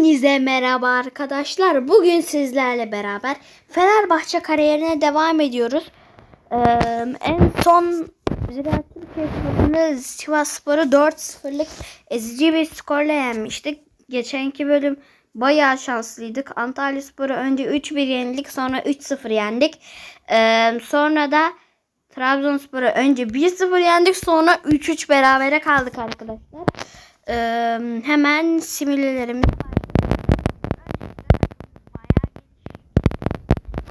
Hepinize merhaba arkadaşlar. Bugün sizlerle beraber Fenerbahçe kariyerine devam ediyoruz. Ee, en son Ziraat Türkiye Kupası'nda Sivas Spor'u 4-0'lık ezici bir skorla yenmiştik. Geçenki bölüm bayağı şanslıydık. Antalya Spor'u önce 3-1 yenildik sonra 3-0 yendik. Ee, sonra da Trabzonspor'u önce 1-0 yendik sonra 3-3 berabere kaldık arkadaşlar. Ee, hemen simülelerimiz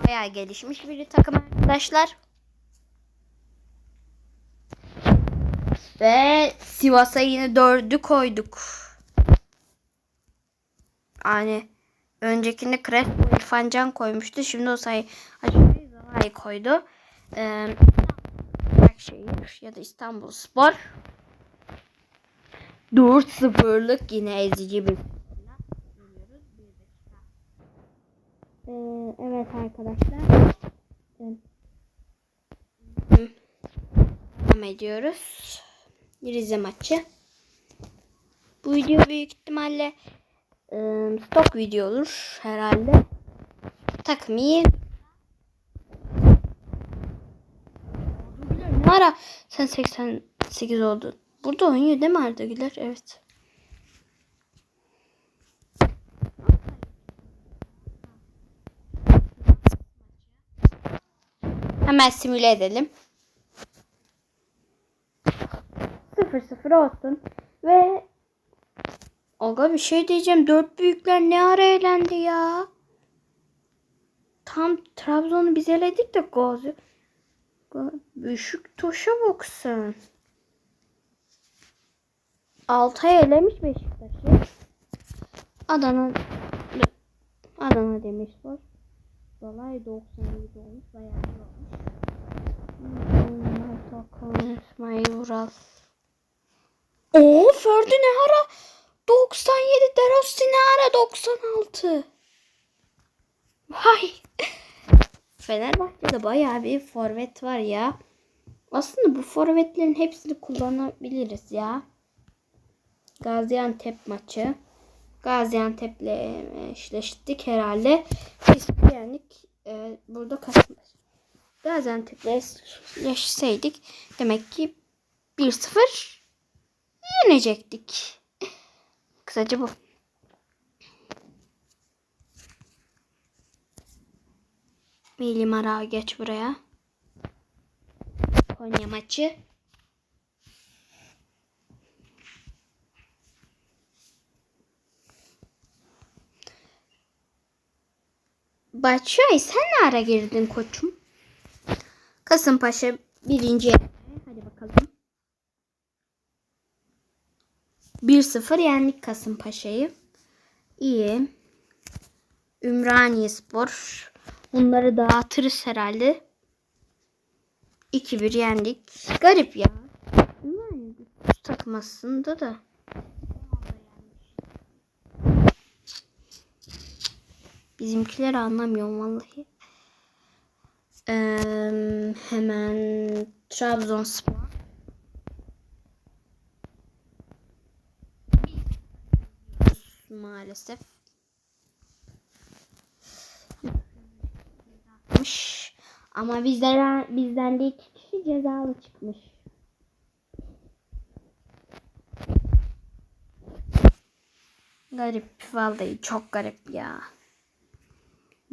bayağı gelişmiş bir takım arkadaşlar. Ve Sivas'a yine dördü koyduk. Yani öncekinde Crespo İrfan Can koymuştu. Şimdi o sayı aşağıya Zalai koydu. Ee, ya da İstanbul Spor 4-0'lık yine ezici bir ee, evet arkadaşlar. Devam ediyoruz. Rize maçı. Bu video büyük ihtimalle e, stok video olur herhalde. Takım iyi ne ara sen 88 oldun. Burada oynuyor değil mi Arda Güler? Evet. Hemen simüle edelim. 0-0 olsun. Ve Aga bir şey diyeceğim. Dört büyükler ne ara eğlendi ya? Tam Trabzon'u biz eledik de Gazi. Büyük toşa baksın. Altay elemiş Beşiktaş'ı. Adana Adana Demirspor. Dolay 97 olmuş. Bayağı iyi olmuş. İsmail Ural. Oo Ferdi ne ara? 97 Derossi ne ara 96. Vay. Fenerbahçe'de bayağı bir forvet var ya. Aslında bu forvetlerin hepsini kullanabiliriz ya. Gaziantep maçı. Gaziantep'le eşleştik herhalde. Biz yendik. Ee, burada kazandık. Gaziantep'le eşleşseydik demek ki 1-0 yenecektik. Kısaca bu. Milli Mara geç buraya. Konya maçı. Başay sen ne ara girdin koçum? Kasımpaşa birinci. Hadi bakalım. 1-0 yendik Kasımpaşa'yı. İyi. Ümraniye Spor. Bunları dağıtırız herhalde. 2-1 yendik. Garip ya. Ümraniye takım aslında da. Bizimkiler anlamıyorum vallahi. Ee, hemen Trabzonspor. Maalesef. Ama bizden bizden de iki kişi cezalı çıkmış. Garip vallahi çok garip ya.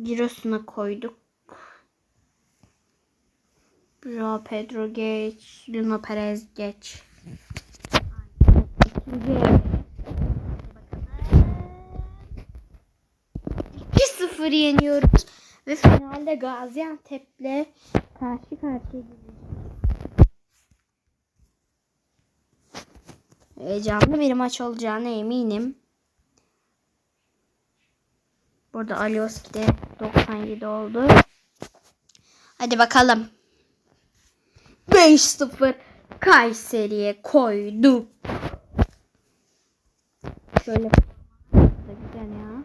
Cirosuna koyduk. Joao Pedro geç. Luna Perez geç. İkinci 2-0 yeniyoruz. Ve finalde Gaziantep'le karşı karşıya gideceğiz. Heyecanlı bir maç olacağına eminim. Burada Alioski de 97 oldu. Hadi bakalım. 5-0 Kayseri'ye koyduk. Şöyle güzel ya.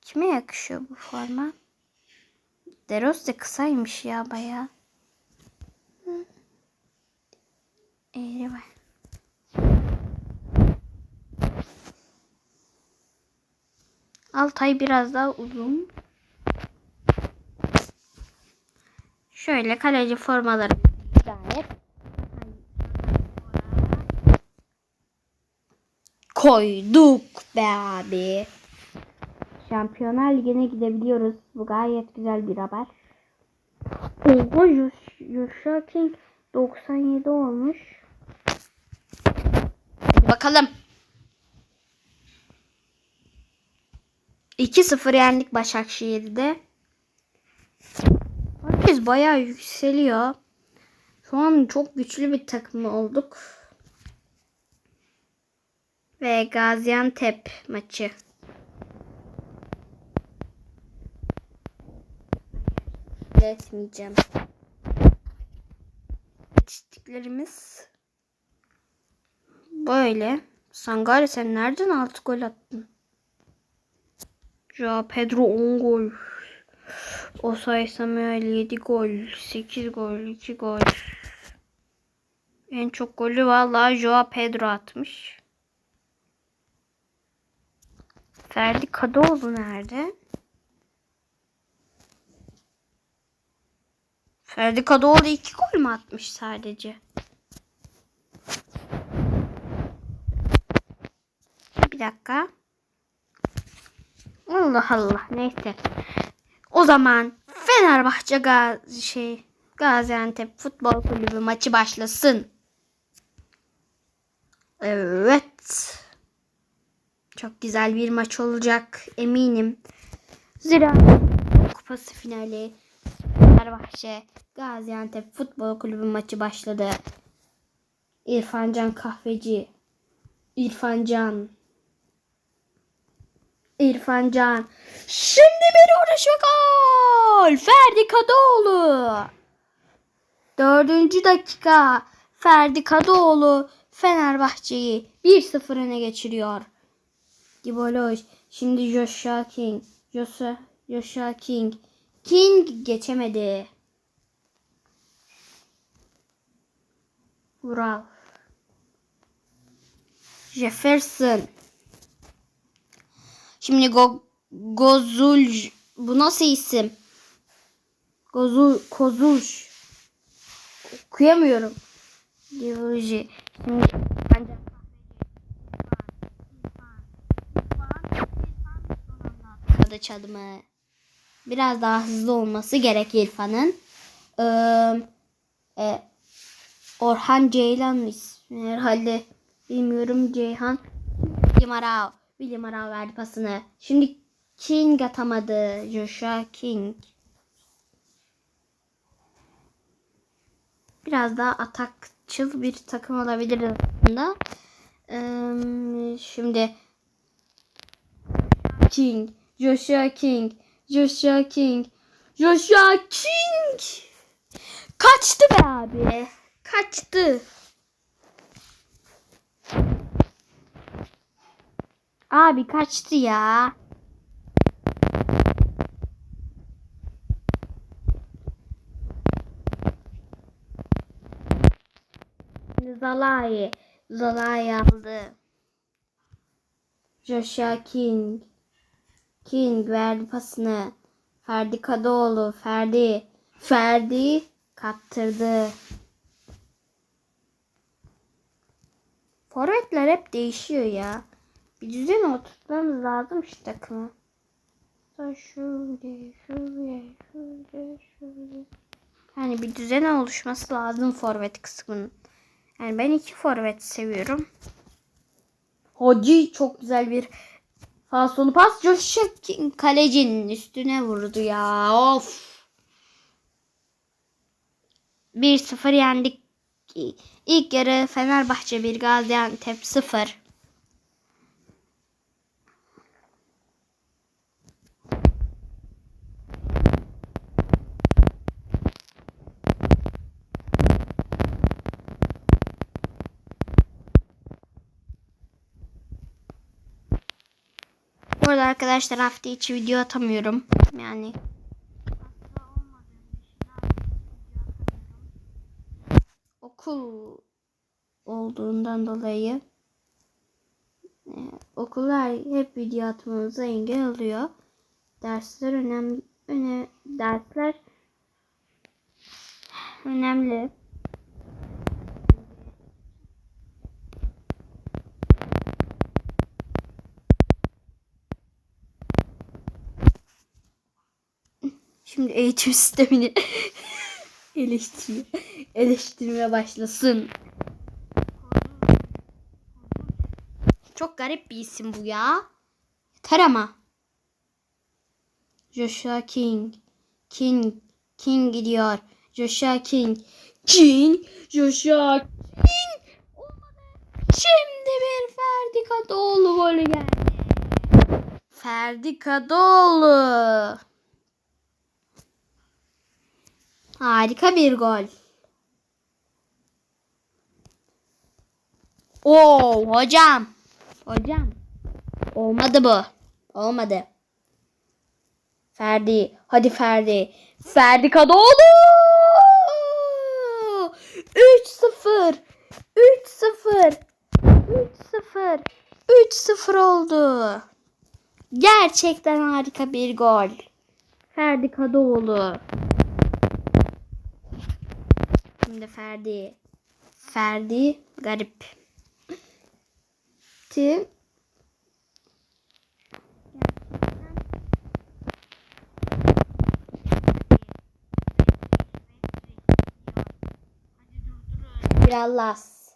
Kime yakışıyor bu forma? Deros de kısaymış ya baya. Eğri var. Altay biraz daha uzun. Şöyle kaleci formaları gayet koyduk be abi. Şampiyonlar Ligi'ne gidebiliyoruz. Bu gayet güzel bir haber. Oha Joshua King 97 olmuş. Bakalım. 2-0 yendik Başakşehir'de. Herkes bayağı yükseliyor. Şu an çok güçlü bir takım olduk. Ve Gaziantep maçı. etmeyeceğim. İstatistiklerimiz böyle. Sangare sen nereden 6 gol attın? Ja Pedro 10 gol. Osay Samuel 7 gol. 8 gol. 2 gol. En çok golü vallahi Joao Pedro atmış. Ferdi Kadıoğlu nerede? Ferdi Kadıoğlu iki gol mü atmış sadece? Bir dakika. Allah Allah neyse. O zaman Fenerbahçe Gaz şey Gaziantep Futbol Kulübü maçı başlasın. Evet. Çok güzel bir maç olacak eminim. Zira kupası finali Fenerbahçe Gaziantep Futbol Kulübü maçı başladı. İrfancan Kahveci. İrfancan. İrfancan. Şimdi bir uğraş ve gol. Ferdi Kadıoğlu. Dördüncü dakika. Ferdi Kadıoğlu Fenerbahçe'yi 1-0 öne geçiriyor. Giboloş. Şimdi Joshua King. Joshua, Joshua King. King geçemedi. Vural. Jefferson. Şimdi Go Gozul bu nasıl isim? Gozul Kozulş. Okuyamıyorum. Geoloji. Şimdi Hadi çalımı. Biraz daha hızlı olması gerek İrfan'ın. Ee, e, Orhan Ceylan ismi herhalde. Bilmiyorum Ceyhan. Arao. William Arao verdi pasını. Şimdi King atamadı. Joshua King. Biraz daha atakçıl bir takım olabilir aslında. Şimdi King. Joshua King. Joshua King. Joshua King. Kaçtı be abi. Kaçtı. Abi kaçtı ya. Zalai. Zalai aldı. Joshua King. King verdi pasını. Ferdi Kadıoğlu. Ferdi. Ferdi kaptırdı. Forvetler hep değişiyor ya. Bir düzen oturtmamız lazım şu takımı. Şöyle, şöyle, şöyle, şöyle. Yani bir düzen oluşması lazım forvet kısmının. Yani ben iki forvet seviyorum. Hoci çok güzel bir Falsolu pas Joshua kalecinin üstüne vurdu ya. Of. 1-0 yendik. İlk yarı Fenerbahçe 1 Gaziantep 0. arada arkadaşlar hafta içi video atamıyorum. Yani okul olduğundan dolayı e, okullar hep video atmamıza engel oluyor. Dersler önemli. Öne, dersler önemli. Şimdi eğitim sistemini eleştiriyor. Eleştirmeye başlasın. Çok garip bir isim bu ya. Yeter ama. Joshua King. King. King gidiyor. Joshua King. King. Joshua King. Şimdi bir Ferdi Kadıoğlu golü geldi. Ferdi Kadıoğlu. Harika bir gol. Oo hocam. Hocam. Olmadı bu. Olmadı. Ferdi. Hadi Ferdi. Ferdi Kadıoğlu. 3-0. 3-0. 3-0. 3-0 oldu. Gerçekten harika bir gol. Ferdi Kadıoğlu. Şimdi Ferdi. Ferdi garip. Ti. Biraz.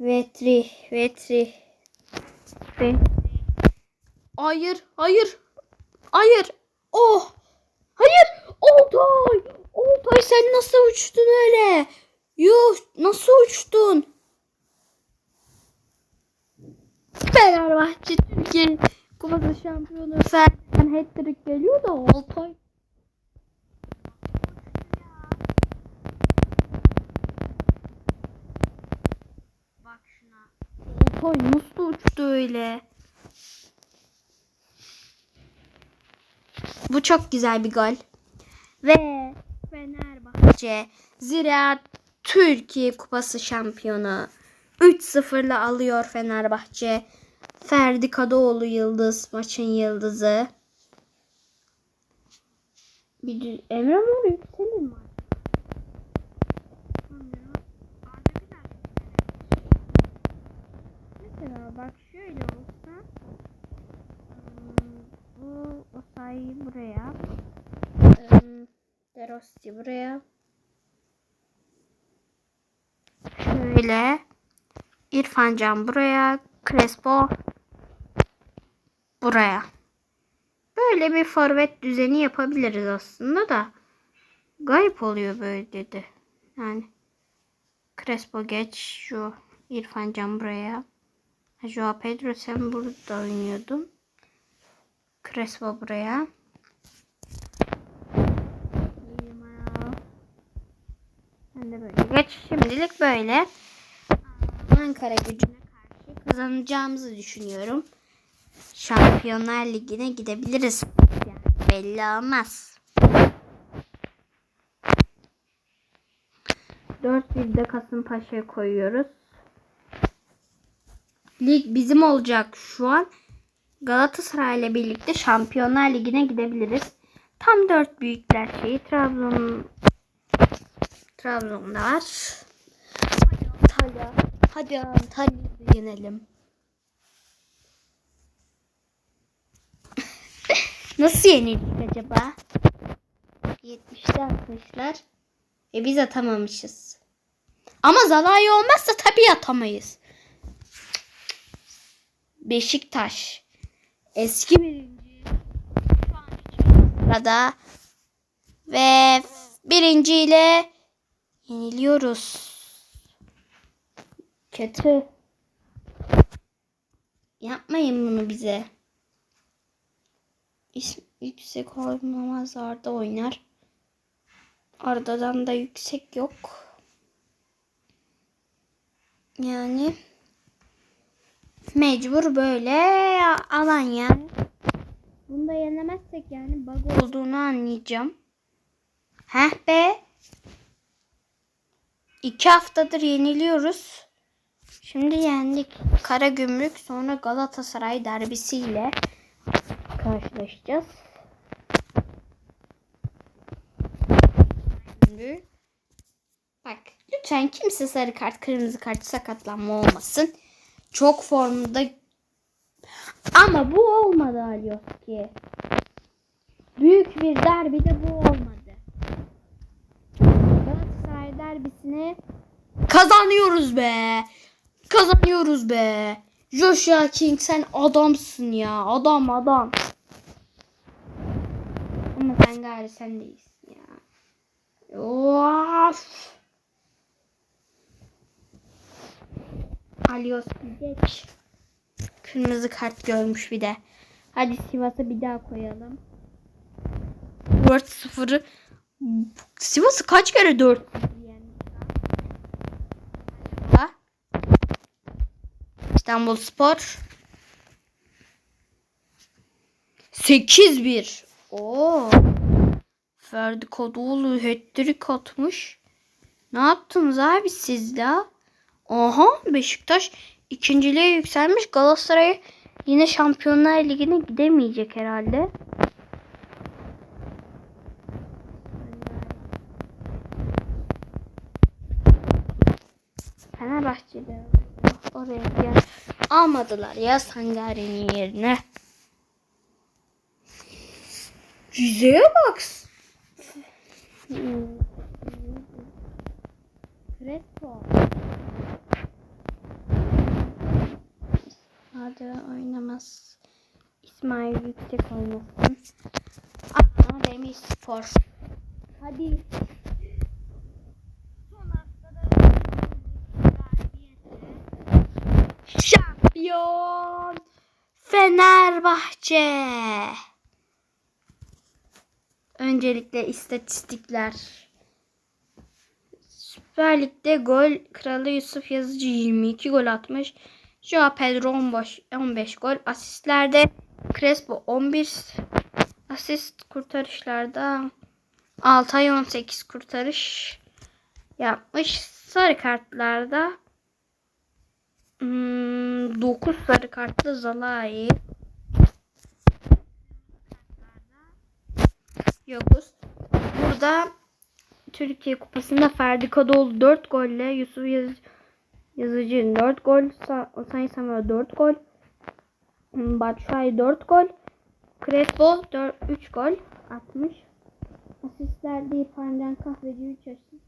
Vetri, vetri. Vetri. Hayır, hayır. Hayır. Oh. Sen nasıl uçtun öyle? Yuh nasıl uçtun? Fenerbahçe Türkiye Kupası şampiyonu Ferden hat-trick geliyor da şuna. Oltay nasıl uçtu öyle? Bu çok güzel bir gol. Ve Fenerbahçe Ziraat Türkiye Kupası şampiyonu 3-0'la alıyor Fenerbahçe. Ferdi Kadıoğlu yıldız maçın yıldızı. Bir Emre Mor yükselir mi? Mesela bak şöyle olsa ım, bu Osayi buraya ım, De Rossi buraya şöyle İrfan Can buraya Crespo buraya. Böyle bir forvet düzeni yapabiliriz aslında da garip oluyor böyle dedi. Yani Crespo geç şu İrfan Can buraya. Joao Pedro sen burada oynuyordun. Crespo buraya. Ben de böyle. Geç şimdilik böyle. Ankara gücüne karşı kazanacağımızı düşünüyorum. Şampiyonlar Ligi'ne gidebiliriz. Yani belli olmaz. 4-1'de Kasımpaşa'ya koyuyoruz. Lig bizim olacak şu an. Galatasaray ile birlikte Şampiyonlar Ligi'ne gidebiliriz. Tam dört büyükler şeyi Trabzon Trabzon'da var. Hadi Antalya. Hadi Antalya'yı yenelim. Nasıl yenildik acaba? 70'te atmışlar. E biz atamamışız. Ama Zalai olmazsa tabii atamayız. Beşiktaş. Eski birinci. Şu an sırada. Ve birinciyle yeniliyoruz. Kötü. Yapmayın bunu bize. İsm yüksek oynamaz Arda oynar. Arda'dan da yüksek yok. Yani mecbur böyle alan yani. Bunu da yenemezsek yani bug olduğunu anlayacağım. Heh be. İki haftadır yeniliyoruz. Şimdi yendik. Karagümrük sonra Galatasaray derbisiyle karşılaşacağız. Şimdi bak lütfen kimse sarı kart, kırmızı kart sakatlanma olmasın. Çok formda ama bu olmadı Alioski. Büyük bir derbide bu olmadı. Galatasaray derbisini kazanıyoruz be. Kazanıyoruz be. Joshua King sen adamsın ya. Adam adam. Ama sen gari sen değilsin ya. Of. Alios geç. Kırmızı kart görmüş bir de. Hadi Sivas'a bir daha koyalım. 4-0'ı Sivas'ı kaç kere 4 İstanbul Spor 8-1 Oo. Ferdi Kadıoğlu hat-trick atmış. Ne yaptınız abi siz de? Aha Beşiktaş ikinciliğe yükselmiş. Galatasaray yine Şampiyonlar Ligi'ne gidemeyecek herhalde. Fenerbahçe'de oraya gel. Almadılar ya Sangari'nin yerine. Yüzeye bak. Crespo. Hadi oynamaz. İsmail yüksek oynasın. Ama Demir Spor. Hadi. Son haftada Şampiyon Fenerbahçe. Öncelikle istatistikler. Süper Lig'de gol kralı Yusuf Yazıcı 22 gol atmış. Joao Pedro 15, 15 gol. Asistlerde Crespo 11 asist kurtarışlarda Altay 18 kurtarış yapmış. Sarı kartlarda hmm, 9 sarı kartlı Zalai yokuz. Burada Türkiye Kupası'nda Ferdi Kadıoğlu 4 golle, Yusuf Yaz Yazıcı 4 gol, Osayi Samuel 4 gol, Batshuayi 4 gol, Crespo 4, 3 gol atmış. Asistlerde İrfan Kahveci 3 asist.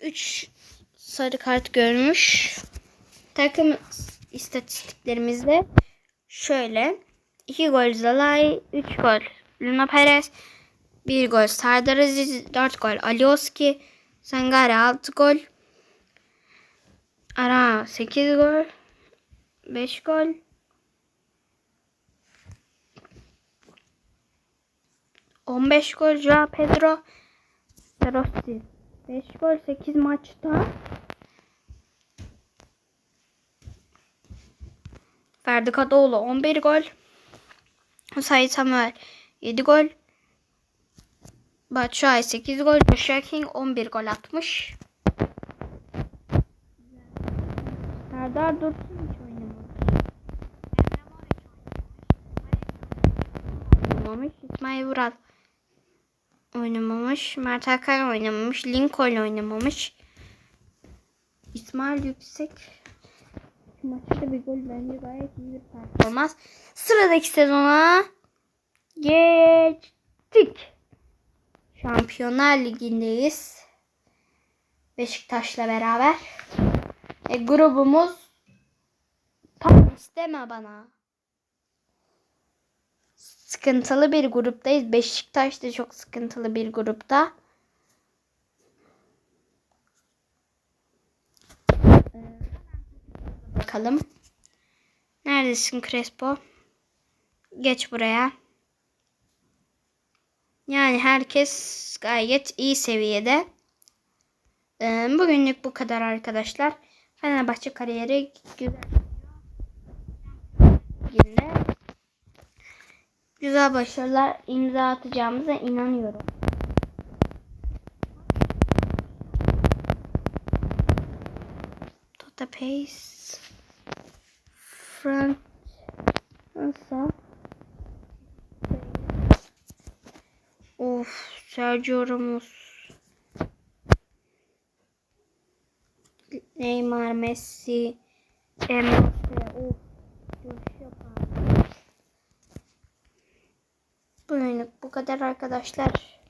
3 sarı kart görmüş. Takım istatistiklerimizde şöyle. 2 gol Zalai, 3 gol Luna Perez, 1 gol Serdar Aziz, 4 gol Alioski, Sangare 6 gol, Ara 8 gol, 5 gol, On beş gol Joao Pedro. Rossi 5 gol 8 maçta Ferdi Kadıoğlu 11 gol Said Samuel 7 gol. Batshuayi 8 gol. Joshua King 11 gol atmış. Serdar Dursun hiç oynamamış. İsmail Vural oynamamış. Mert Hakan oynamamış. Lincoln oynamamış. İsmail Yüksek maçta bir gol bence gayet iyi bir performans. Sıradaki sezona geçtik. Şampiyonlar Ligi'ndeyiz. Beşiktaş'la beraber. E, grubumuz tam isteme bana. Sıkıntılı bir gruptayız. Beşiktaş da çok sıkıntılı bir grupta. Bakalım. Neredesin Crespo? Geç buraya. Yani herkes gayet iyi seviyede. Ee, bugünlük bu kadar arkadaşlar. Fenerbahçe kariyeri güzel. Yine güzel başarılar imza atacağımıza inanıyorum. Pace. Frank. Nasıl? Of Sergio Ramos. Neymar, Messi, Mbappe. Of. Bugünlük bu kadar arkadaşlar.